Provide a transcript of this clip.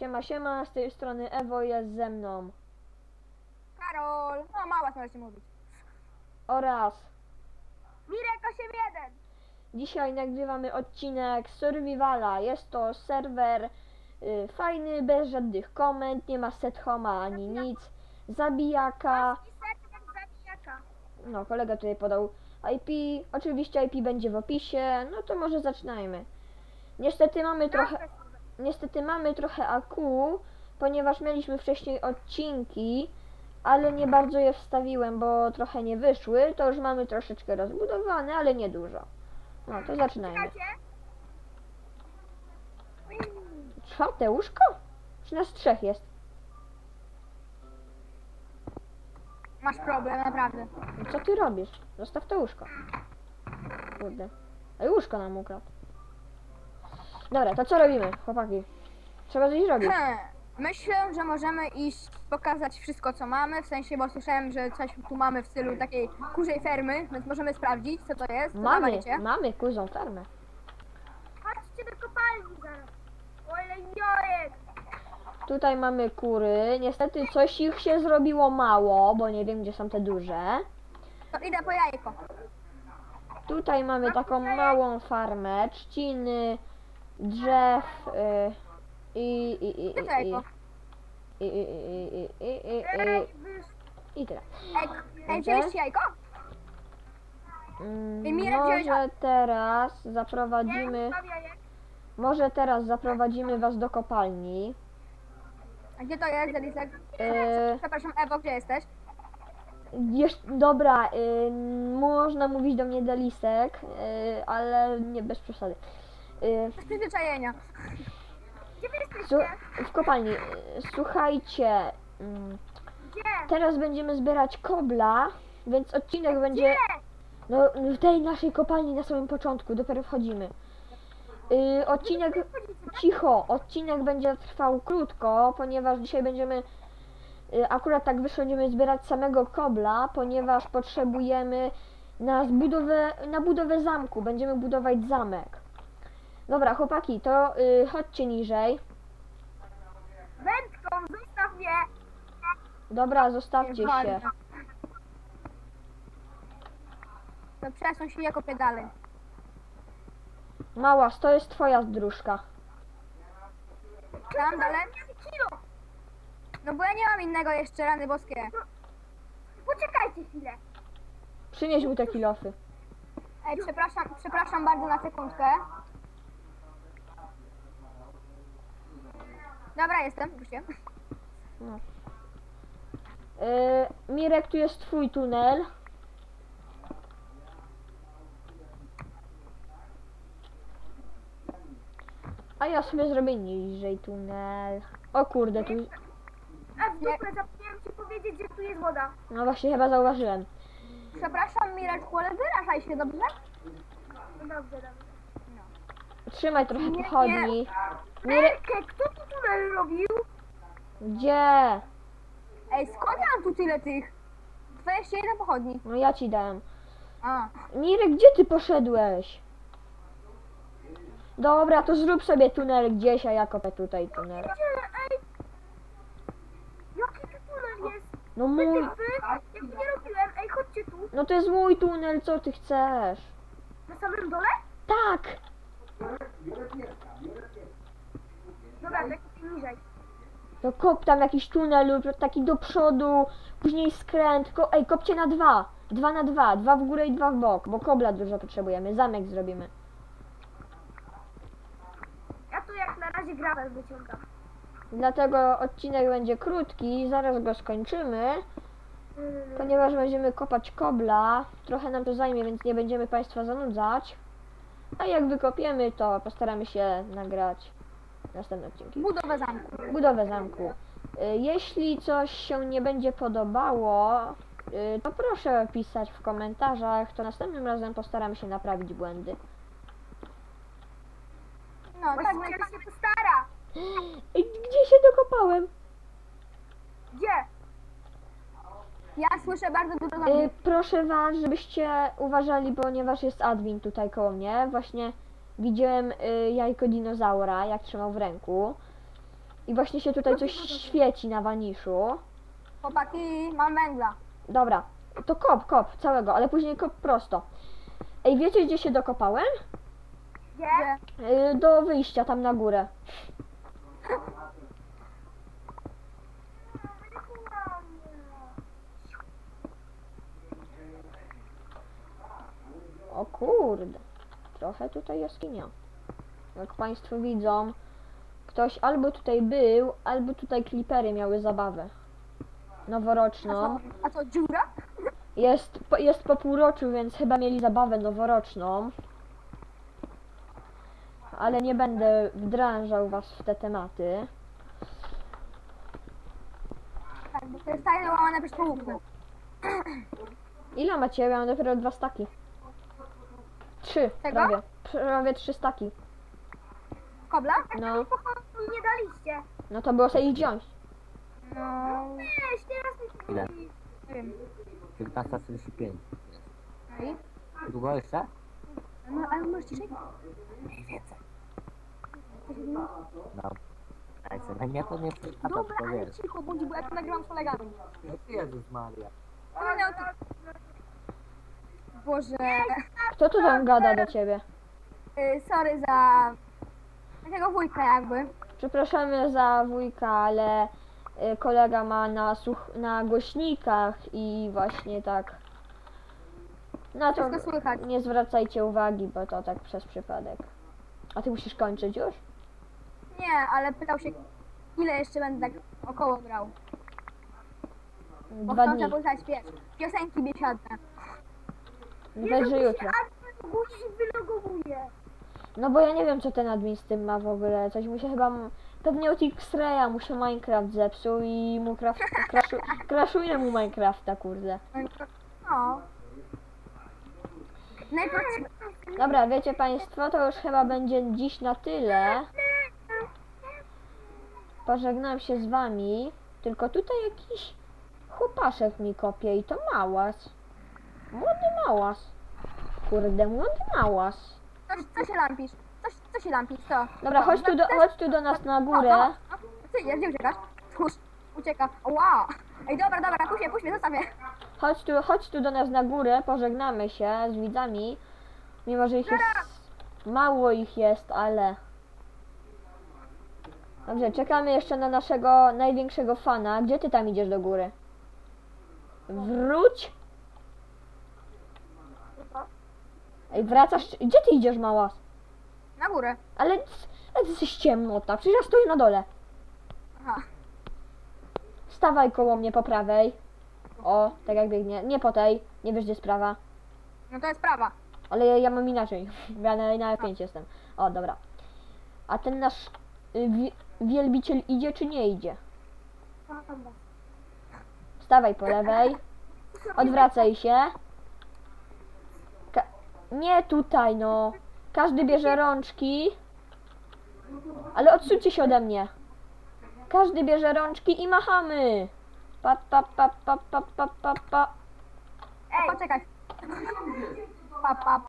Siema, siema, z tej strony Ewo jest ze mną. Karol! No mała możecie mówić. Oraz Mirek 81! dzisiaj nagrywamy odcinek Survivala. Jest to serwer y, fajny, bez żadnych komend, nie ma set homa ani nic. Zabijaka. Serwer zabijaka. No, kolega tutaj podał IP. Oczywiście IP będzie w opisie. No to może zaczynajmy. Niestety mamy trochę. Niestety mamy trochę AQ, ponieważ mieliśmy wcześniej odcinki, ale nie bardzo je wstawiłem, bo trochę nie wyszły. To już mamy troszeczkę rozbudowane, ale nie dużo. No to zaczynajmy. Czwarte łóżko? Czy nas trzech jest? Masz problem, naprawdę. No co ty robisz? Zostaw to łóżko. Kurde. Ej, łóżko nam ukradł. Dobra, to co robimy, chłopaki? Trzeba coś robić. Hmm. Myślę, że możemy iść pokazać wszystko co mamy, w sensie, bo słyszałem, że coś tu mamy w stylu takiej kurzej fermy, więc możemy sprawdzić co to jest. Co Mamy, mamy kuzą farmę. Chodźcie do kopalni zaraz. Jojek! Tutaj mamy kury. Niestety coś ich się zrobiło mało, bo nie wiem gdzie są te duże. To idę po jajko. Tutaj mamy taką małą farmę, trzciny, drzew y, i i i i i i i i i i i i i tyle. Ej, wzięliście jajko? Mm, wziąłeś- Może teraz zaprowadzimy, może teraz zaprowadzimy was do kopalni. A gdzie to jest, Elisek? Y, Przepraszam, Ewo, gdzie jesteś? Jesz, dobra, y, można mówić do mnie Delisek, y, ale nie bez przesady. Y, Z przyzwyczajenia. Gdzie wy su, w kopalni. y, Słuchajcie, mm, Gdzie? teraz będziemy zbierać kobla, więc odcinek będzie no, w tej naszej kopalni na samym początku, dopiero wchodzimy. Y, odcinek, cicho, odcinek będzie trwał krótko, ponieważ dzisiaj będziemy, y, akurat tak wyszło, będziemy zbierać samego kobla, ponieważ potrzebujemy na zbudowę, na budowę zamku, będziemy budować zamek. Dobra, chłopaki, to y, chodźcie niżej. Wędką, zostaw mnie! Dobra, zostawcie się. Ważne. To przesuń się, ja kopię dalej. Mała, to jest twoja dróżka. Tam dalej? Kilo! No bo ja nie mam innego jeszcze, rany boskie. Poczekajcie chwilę. Przynieś mu te kilofy. Ej, przepraszam, przepraszam bardzo na sekundkę. Dobra, jestem, już wiem. Y, Mirek, tu jest twój tunel. A ja sobie zrobię niżej tunel. O kurde, tu... A w dupę zapomniałem ci powiedzieć, że tu jest woda. No właśnie, chyba zauważyłem. Przepraszam, Mireczku, ale wyrażaj się, dobrze? Dobrze, dobrze. Trzymaj trochę Nie, pochodni. Mirek, kto tu tunel robił? gdzie? Ej, skąd ja mam tu tyle tych? 21 pochodni. No ja ci dałem. A, Mirek, gdzie ty poszedłeś? Dobra, to zrób sobie tunel gdzieś, a ja kopę tutaj tunel. Ej! Jaki tu tunel jest? No mój... Wy? Ja tu nie robiłem. Ej, chodźcie tu. No to jest mój tunel, co ty chcesz? Na samym dole? Tak! Dobra, tak niżej. No kop tam jakiś tunel lub taki do przodu, później skręt. Ko Ej, kopcie na dwa. Dwa na dwa. Dwa w górę i dwa w bok, bo kobla dużo potrzebujemy. Zamek zrobimy. Ja tu jak na razie gravel wyciągam. Dlatego odcinek będzie krótki, zaraz go skończymy, ponieważ będziemy kopać kobla. Trochę nam to zajmie, więc nie będziemy Państwa zanudzać. A jak wykopiemy, to postaramy się nagrać następne odcinki. Budowę zamku. budowę zamku. Y, Jeśli coś się nie będzie podobało, y, to proszę pisać w komentarzach, to następnym razem postaram się naprawić błędy. No, tak będzie się postara. Gdzie się dokopałem? Gdzie? Ja słyszę bardzo dużo Y, zamków. Proszę Was, żebyście uważali, ponieważ jest admin tutaj koło mnie. Właśnie widziałem y, jajko dinozaura, jak trzymał w ręku. I właśnie się tutaj coś świeci na waniszu. Chłopaki, mam węgla. Dobra, to kop, kop, całego, ale później kop prosto. Ej, wiecie gdzie się dokopałem? Gdzie? Yy, do wyjścia tam na górę. O kurde, trochę tutaj jaskinia. Jak Państwo widzą, ktoś albo tutaj był, albo tutaj klipery miały zabawę. Noworoczną. a co dziura? Jest, po- jest po półroczu, więc chyba mieli zabawę noworoczną. Ale nie będę wdrażał was w te tematy. Tak, bo to jest tajne łamane przez połówkę. Ile macie? Ja mam dopiero dwa staki. Trzy, Tego? prawie. Prawie trzy staki. Kobla? No, Nie daliście. no to było sobie ich wziąć. No. Weź, teraz mi Ile? Nie wiem. 19.45. No i? Długo jeszcze? No, ale możesz ciszej? Mniej więcej. No. Ej, co, mnie to nie przeszkadza, Dobra, tylko ale wiesz. cicho bądź, bo ja tu nagrywam z kolegami. Jezus Maria. No, to... Boże. Kto tu tam gada do ciebie? Y, sorry za... Takiego wujka jakby. Przepraszamy za wujka, ale y, kolega ma na, słuch- na głośnikach i właśnie tak. Na to Wszystko słychać. nie zwracajcie uwagi, bo to tak przez przypadek. A ty musisz kończyć już? Nie, ale pytał się, ile jeszcze będę tak około grał. Bo Dwa chcą dni. zapoznać, piosenki biesiadne. Że jutro. Wylogowuje. No bo ja nie wiem co ten admin z tym ma w ogóle. Coś mu się chyba. Pewnie od X-Raya mu się Minecraft zepsuł i mu crashuje mu Minecrafta, kurde. No. Dobra, wiecie państwo, to już chyba będzie dziś na tyle. Pożegnam się z wami. Tylko tutaj jakiś chłopaszek mi kopie i to małas. Młody małas. Kurde, młody małas. Co, co się lampisz? Co, co się lampisz? Co? Dobra, chodź tu do, chodź tu do nas na górę. Co idziesz? Gdzie uciekasz? Tchórz, ucieka. Wow. Ej, dobra, dobra, puść mnie, puść mnie, zostaw mnie. Chodź tu, chodź tu do nas na górę, pożegnamy się z widzami. Mimo, że ich jest... Mało ich jest, ale... Dobrze, czekamy jeszcze na naszego największego fana. Gdzie ty tam idziesz do góry? Wróć! Ej, wracasz... Gdzie ty idziesz, mała? Na górę. Ale... Ale ty jesteś ciemnota, przecież ja stoję na dole. Aha. Stawaj koło mnie po prawej. O, tak jak biegnie. Nie po tej, nie wiesz gdzie sprawa. No to jest prawa. Ale ja, ja mam inaczej. Ja na, na F5 jestem. O, dobra. A ten nasz y, wi- wielbiciel idzie czy nie idzie? Stawaj po lewej. Odwracaj się. Nie tutaj, no. Każdy bierze rączki. Ale odsuńcie się ode mnie. Każdy bierze rączki i machamy. Pa, pa, pa, pa, pa, pa, pa. Ej. Poczekaj. Pa, pa,